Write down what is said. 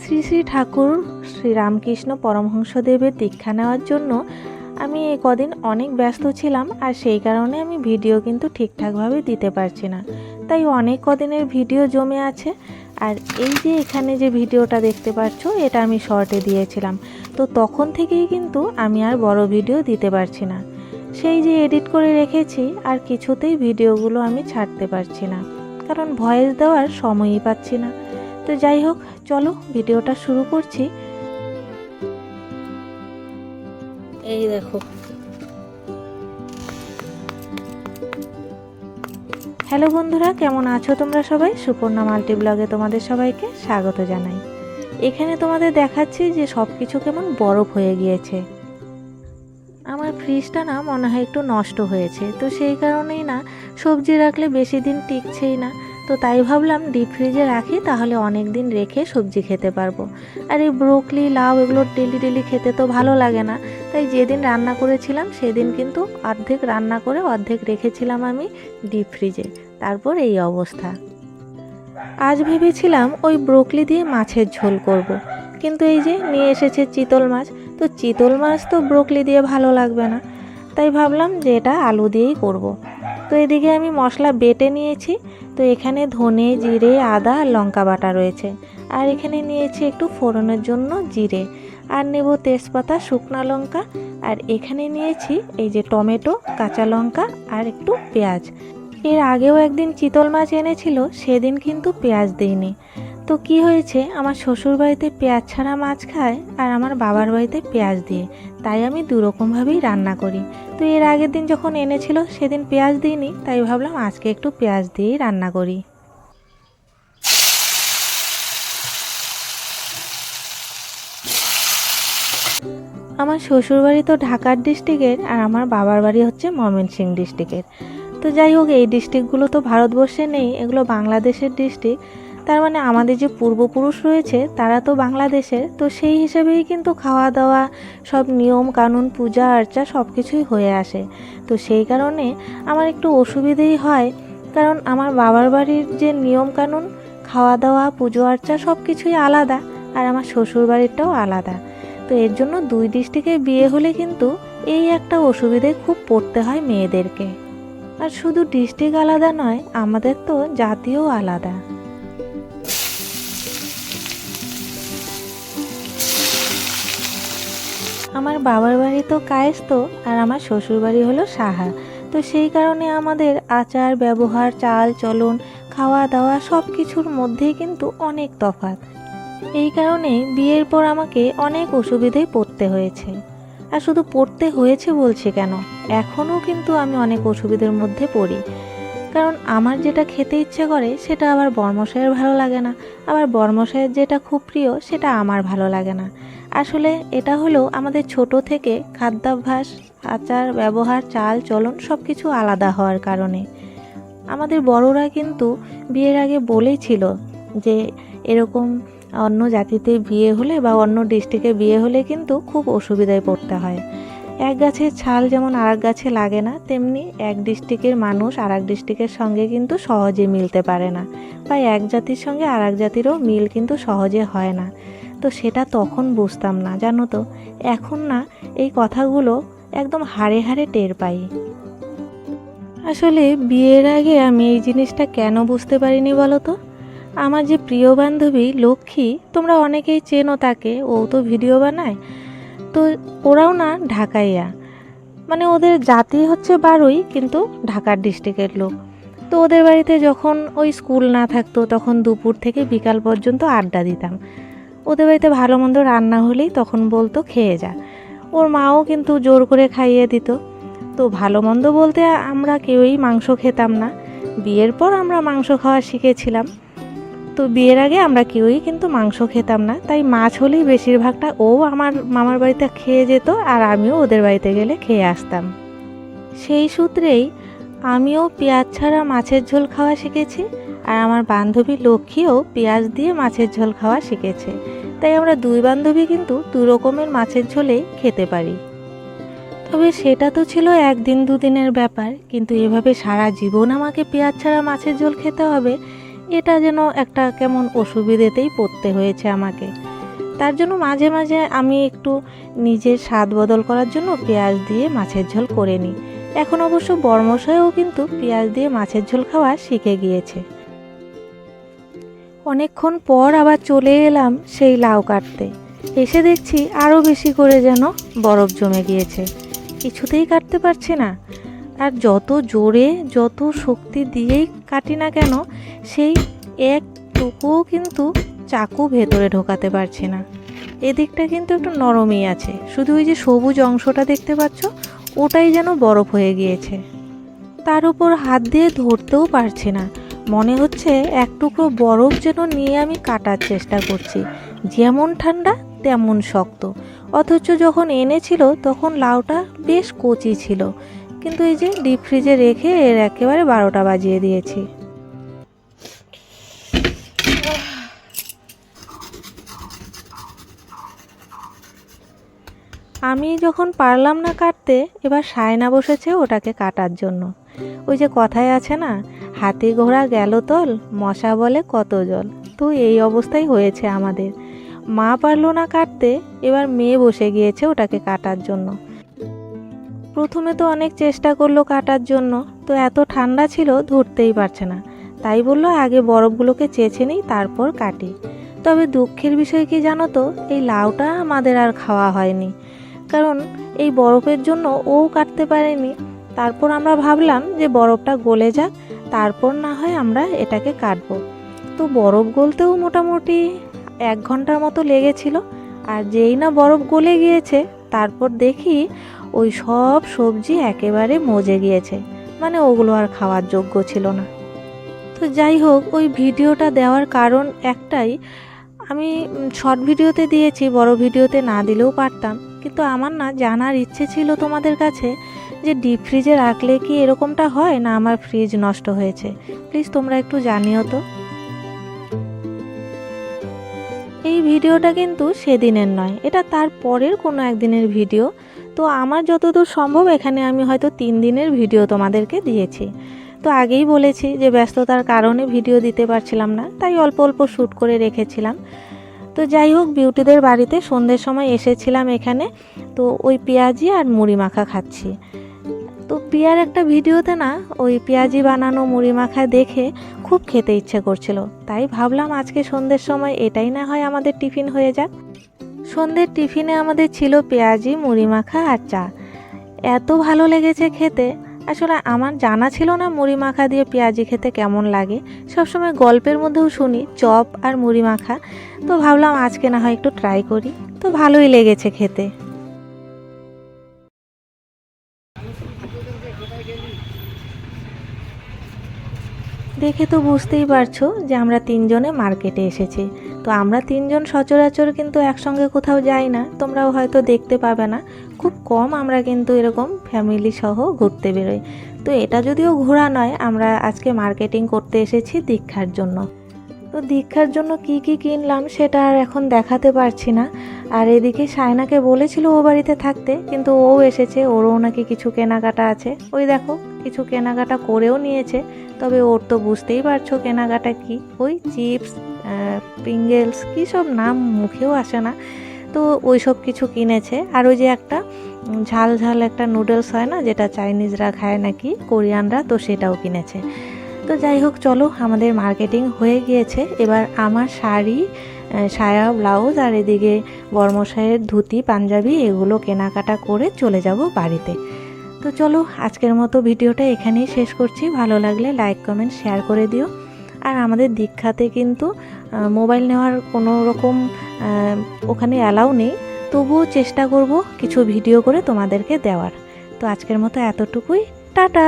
শ্রী শ্রী ঠাকুর শ্রীরামকৃষ্ণ পরমহংসদেবের দীক্ষা নেওয়ার জন্য আমি এই কদিন অনেক ব্যস্ত ছিলাম আর সেই কারণে আমি ভিডিও কিন্তু ঠিকঠাকভাবে দিতে পারছি না। তাই অনেক কদিনের ভিডিও জমে আছে আর এই যে এখানে যে ভিডিওটা দেখতে পাচ্ছ এটা আমি শর্টে দিয়েছিলাম। তো তখন থেকেই কিন্তু আমি আর বড় ভিডিও দিতে পারছি না। সেই যে এডিট করে রেখেছি আর কিছুতেই ভিডিওগুলো আমি ছাড়তে পারছি না। কারণ ভয়েস দেওয়ার সময়ই পাচ্ছি না। তো যাই হোক, চলো ভিডিওটা শুরু করছি। এই দেখো। হ্যালো বন্ধুরা, কেমন আছো তোমরা সবাই? সুপর্ণা মাল্টি ব্লগে তোমাদের সবাইকে স্বাগত জানাই। এখানে তোমাদের দেখাচ্ছি যে সব কিছু কেমন বরফ হয়ে গিয়েছে। আমার ফ্রিজটা না মনে হয় একটু নষ্ট হয়েছে, তো সেই কারণেই না সবজি রাখলে বেশি দিন টিকছেই না। তো তাই ভাবলাম ডিপ ফ্রিজে রাখি, তাহলে অনেক দিন রেখে সবজি খেতে পারব। আর এই ব্রোকলি লাউ এগুলো ডেলি ডেলি খেতে তো ভালো লাগে না। তাই যেদিন রান্না করেছিলাম, সেদিন কিন্তু অর্ধেক রান্না করে অর্ধেক রেখেছিলাম আমি ডিপ ফ্রিজে তারপর এই অবস্থা। আজ ভেবেছিলাম ওই ব্রোকলি দিয়ে মাছের ঝোল করব। কিন্তু এই যে নিয়ে এসেছে চিতল মাছ, তো চিতল মাছ তো ব্রোকলি দিয়ে ভালো লাগবে না। তাই ভাবলাম যে এটা আলু দিয়েই করব। তো এদিকে আমি মশলা বেটে নিয়েছি। তো এখানে ধনে, জিরে, আদা লঙ্কা বাটা রয়েছে। আর এখানে নিয়েছি একটু ফোড়নের জন্য জিরে। আর নেব তেজপাতা, শুকনো লঙ্কা। আর এখানে নিয়েছি এই যে টমেটো, কাঁচা লঙ্কা আর একটু পেঁয়াজ। এর আগেও একদিন চিতল মাছ এনেছিল, সেদিন কিন্তু পেঁয়াজ দিইনি। তো কি হয়েছে? আমার শ্বশুর বাড়িতে পেঁয়াজ ছাড়া মাছ খায় আর আমার বাবার বাড়িতে পেঁয়াজ দিয়ে। তাই আমি দুরকমভাবেই রান্না করি। তো এর আগের দিন যখন এনেছিল, সেদিন পেঁয়াজ দিইনি, তাই ভাবলাম আজকে একটু পেঁয়াজ দিয়েই রান্না করি। আমার শ্বশুরবাড়ি তো ঢাকার ডিস্ট্রিক্টের আর আমার বাবার বাড়ি হচ্ছে ময়মনসিংহ ডিস্ট্রিক্টের। তো যাই হোক, এই ডিস্ট্রিক্টগুলো তো ভারতবর্ষে নেই, এগুলো বাংলাদেশের ডিস্ট্রিক্ট। তার মানে আমাদের যে পূর্বপুরুষ রয়েছে, তারা তো বাংলাদেশের, তো সেই হিসেবেই কিন্তু খাওয়া দাওয়া সব নিয়ম, কানুন, পূজা, আর্চা সব কিছুই হয়ে আসে। তো সেই কারণে আমার একটু অসুবিধেই হয়, কারণ আমার বাবার বাড়ির যে নিয়ম, কানুন খাওয়া দাওয়া পুজো, আর্চা সব কিছুই আলাদা, আর আমার শ্বশুর বাড়িরটাও আলাদা। তো এর জন্য দুই ডিস্ট্রিক্টে বিয়ে হলে কিন্তু এই একটা অসুবিধায় খুব পড়তে হয় মেয়েদেরকে। আর শুধু ডিস্ট্রিক্ট আলাদা নয়, আমাদের তো জাতিও আলাদা। আমার বাবার বাড়ি তো কায়েস্ত আর আমার শ্বশুর বাড়ি হলো সাহা। তো সেই কারণে আমাদের আচার, ব্যবহার, চাল, চলন, খাওয়া দাওয়া সব কিছুর মধ্যেই কিন্তু অনেক তফাৎ। এই কারণে বিয়ের পর আমাকে অনেক অসুবিধায় পড়তে হয়েছে। আর শুধু পড়তে হয়েছে বলছে কেন? এখনও কিন্তু আমি অনেক অসুবিধার মধ্যে পড়ি। কারণ আমার যেটা খেতে ইচ্ছে করে, সেটা আবার বর্মশাইয়ের ভালো লাগে না। আবার বর্মশাইয়ের যেটা খুব প্রিয়, সেটা আমার ভালো লাগে না। আসলে এটা হলো আমাদের ছোট থেকে খাদ্যাভ্যাস, আচার, ব্যবহার, চাল, চলন সব কিছু আলাদা হওয়ার কারণে। আমাদের বড়রা কিন্তু বিয়ের আগে বলেছিল যে, এরকম অন্য জাতিতে বিয়ে হলে বা অন্য ডিস্ট্রিক্টে বিয়ে হলে কিন্তু খুব অসুবিধায় পড়তে হয়। এক গাছের ছাল যেমন আর এক গাছে লাগে না, তেমনি এক ডিস্ট্রিক্টের মানুষ আর এক ডিস্ট্রিক্টের সঙ্গে কিন্তু সহজে মিলতে পারে না। বা এক জাতির সঙ্গে আর এক জাতিরও মিল কিন্তু সহজে হয় না। তো সেটা তখন বুঝতাম না, জানো তো? এখন না, এই কথাগুলো একদম হাড়ে হাড়ে টের পাই। আসলে বিয়ের আগে আমি এই জিনিসটা কেন বুঝতে পারিনি বলো তো? আমার যে প্রিয় বান্ধবী লক্ষ্মী, তোমরা অনেকেই চেনো তাকে, ও তো ভিডিও বানায়। তো ওরাও না ঢাকাইয়া। মানে ওদের জাতি হচ্ছে বারোই, কিন্তু ঢাকার ডিস্ট্রিক্টের লোক। তো ওদের বাড়িতে যখন ওই স্কুল না থাকতো, তখন দুপুর থেকে বিকাল পর্যন্ত আড্ডা দিতাম। ওদের বাড়িতে ভালো মন্দ রান্না হলেই তখন বলতো, খেয়ে যা। ওর মাও কিন্তু জোর করে খাইয়ে দিত। তো ভালো মন্দ বলতে আমরা কেউই মাংস খেতাম না। বিয়ের পর আমরা মাংস খাওয়া শিখেছিলাম। তো বিয়ের আগে আমরা কেউই কিন্তু মাংস খেতাম না। তাই মাছ হলেই বেশিরভাগটা ও আমার মামার বাড়িতে খেয়ে যেত আর আমিও ওদের বাড়িতে গেলে খেয়ে আসতাম। সেই সূত্রেই আমিও পেঁয়াজ ছাড়া মাছের ঝোল খাওয়া শিখেছি আর আমার বান্ধবী লক্ষ্মীও পেঁয়াজ দিয়ে মাছের ঝোল খাওয়া শিখেছে। তাই আমরা দুই বান্ধবী কিন্তু দু রকমের মাছের ঝোলেই খেতে পারি। তবে সেটা তো ছিল একদিন দুদিনের ব্যাপার, কিন্তু এভাবে সারা জীবন আমাকে পেঁয়াজ ছাড়া মাছের ঝোল খেতে হবে এটা যেন একটা কেমন অসুবিধেতেই পড়তে হয়েছে আমাকে। তার জন্য মাঝে মাঝে আমি একটু নিজের স্বাদ বদল করার জন্য পেঁয়াজ দিয়ে মাছের ঝোল করে নিই। এখন অবশ্য বর্মশাইও কিন্তু পেঁয়াজ দিয়ে মাছের ঝোল খাওয়া শিখে গিয়েছে। অনেকক্ষণ পর আবার চলে এলাম সেই লাউ কাটতে। এসে দেখছি আরও বেশি করে যেন বরফ জমে গিয়েছে। কিছুতেই কাটতে পারছি না। আর যত জোরে, যত শক্তি দিয়েই কাটি না কেন, সেই একটুকুও কিন্তু চাকু ভেতরে ঢোকাতে পারছি না। এদিকটা কিন্তু একটু নরমই আছে। শুধু ওই যে সবুজ অংশটা দেখতে পাচ্ছ, ওটাই যেন বরফ হয়ে গিয়েছে। তার উপর হাত দিয়ে ধরতেও পারছি না। মনে হচ্ছে এক টুকরো বরফ যেন নিয়ে আমি কাটার চেষ্টা করছি। যেমন ঠান্ডা, তেমন শক্ত। অথচ যখন এনেছিল, তখন লাউটা বেশ কচি ছিল। কিন্তু এই যে ডিপ ফ্রিজে রেখে এর একেবারে বারোটা বাজিয়ে দিয়েছি। আমি যখন পারলাম না কাটতে, এবার সায়না বসেছে ওটাকে কাটার জন্য। ওই যে কথায় আছে না, হাতি ঘোড়া গেল তল, মশা বলে কত জল। তো এই অবস্থাই হয়েছে আমাদের। মা পারল না কাটতে, এবার মেয়ে বসে গিয়েছে ওটাকে কাটার জন্য। প্রথমে তো অনেক চেষ্টা করল কাটার জন্য, তো এত ঠান্ডা ছিল ধরতেই পারছে না। তাই বলল, আগে বরফগুলোকে চেঁচে নিই, তারপর কাটি। তবে দুঃখের বিষয় কি জানো তো, এই লাউটা আমাদের আর খাওয়া হয়নি। কারণ এই বরফের জন্য ও কাটতে পারেনি। তারপর আমরা ভাবলাম যে বরফটা গলে যাক, তারপর না হয় আমরা এটাকে কাটবো। তো বরফ গলতেও মোটামুটি এক ঘণ্টার মতো লেগেছিল, আর যেই না বরফ গলে গিয়েছে, তারপর দেখি ওই সব সবজি একেবারে মজে গিয়েছে। মানে ওগুলো আর খাওয়ার যোগ্য ছিল না। তো যাই হোক, ওই ভিডিওটা দেওয়ার কারণ একটাই। আমি শর্ট ভিডিওতে দিয়েছি, বড় ভিডিওতে না দিলেও পারতাম। কিন্তু আমার না জানার ইচ্ছে ছিল তোমাদের কাছে যে ডিপ ফ্রিজে রাখলে কি এরকমটা হয় না আমার ফ্রিজ নষ্ট হয়েছে? প্লিজ তোমরা একটু জানিও তো। এই ভিডিওটা কিন্তু সেদিনের নয়, এটা তার পরের কোনো একদিনের ভিডিও। তো আমার যতদূর সম্ভব এখানে আমি হয়তো তিন দিনের ভিডিও তোমাদেরকে দিয়েছি। তো আগেই বলেছি যে ব্যস্ততার কারণে ভিডিও দিতে পারছিলাম না, তাই অল্প অল্প শ্যুট করে রেখেছিলাম। তো যাই হোক, বিউটিদের বাড়িতে সন্ধ্যের সময় এসেছিলাম এখানে। তো ওই পেঁয়াজি আর মুড়ি মাখা খাচ্ছি। তো পিয়ার একটা ভিডিওতে না, ওই পেঁয়াজি বানানো, মুড়ি মাখা দেখে খুব খেতে ইচ্ছে করছিল। তাই ভাবলাম আজকে সন্ধ্যের সময় এটাই না হয় আমাদের টিফিন হয়ে যাক। সন্ধ্যের টিফিনে আমাদের ছিল পেঁয়াজি, মুড়ি মাখা আর চা। এত ভালো লেগেছে খেতে। আসলে আমার জানা ছিল না মুড়ি মাখা দিয়ে পেঁয়াজি খেতে কেমন লাগে। সবসময় গল্পের মধ্যেও শুনি, চপ আর মুড়ি মাখা। তো ভাবলাম আজকে না হয় একটু ট্রাই করি। তো ভালোই লেগেছে খেতে। দেখে তো বুঝতেই পারছ যে আমরা তিনজনে মার্কেটে এসেছি। তো আমরা তিনজন সচরাচর কিন্তু একসঙ্গে কোথাও যাই না, তোমরাও হয়তো দেখতে পাবে না। খুব কম আমরা কিন্তু এরকম ফ্যামিলি সহ ঘুরতে বেরোই। তো এটা যদিও ঘোরা নয়, আমরা আজকে মার্কেটিং করতে এসেছি দীক্ষার জন্য। তো দীক্ষার জন্য কি কি কিনলাম সেটা আর এখন দেখাতে পারছি না। আর এদিকে সায়নাকে বলেছিল ও বাড়িতে থাকতে, কিন্তু ও এসেছে, ওরও নাকি কিছু কেনাকাটা আছে। ওই দেখো কিছু কেনাকাটা করেও নিয়েছে, তবে ওর তো বুঝতেই পারছ কেনাকাটা কি। ওই চিপস পিঙ্গেলস কী সব নাম মুখেও আসে না। তো ওই সব কিছু কিনেছে, আর ওই যে একটা ঝাল ঝাল একটা নুডলস হয় না, যেটা চাইনিজরা খায় নাকি, কোরিয়ানরা, তো সেটাও কিনেছে। তো যাই হোক, চলো, আমাদের মার্কেটিং হয়ে গিয়েছে। এবার আমার শাড়ি সায়া ব্লাউজ, আর এদিকে বর্মশাইয়ের ধুতি, পাঞ্জাবি, এগুলো কেনাকাটা করে চলে যাব বাড়িতে। তো চলো, আজকের মতো ভিডিওটা এখানেই শেষ করছি। ভালো লাগলে লাইক কমেন্ট শেয়ার করে দিও। আর আমাদের দীক্ষাতে কিন্তু মোবাইল নেওয়ার কোনো রকম ওখানে অ্যালাউ নেই। তবুও চেষ্টা করব কিছু ভিডিও করে তোমাদেরকে দেওয়ার। তো আজকের মতো এতটুকুই। টাটা!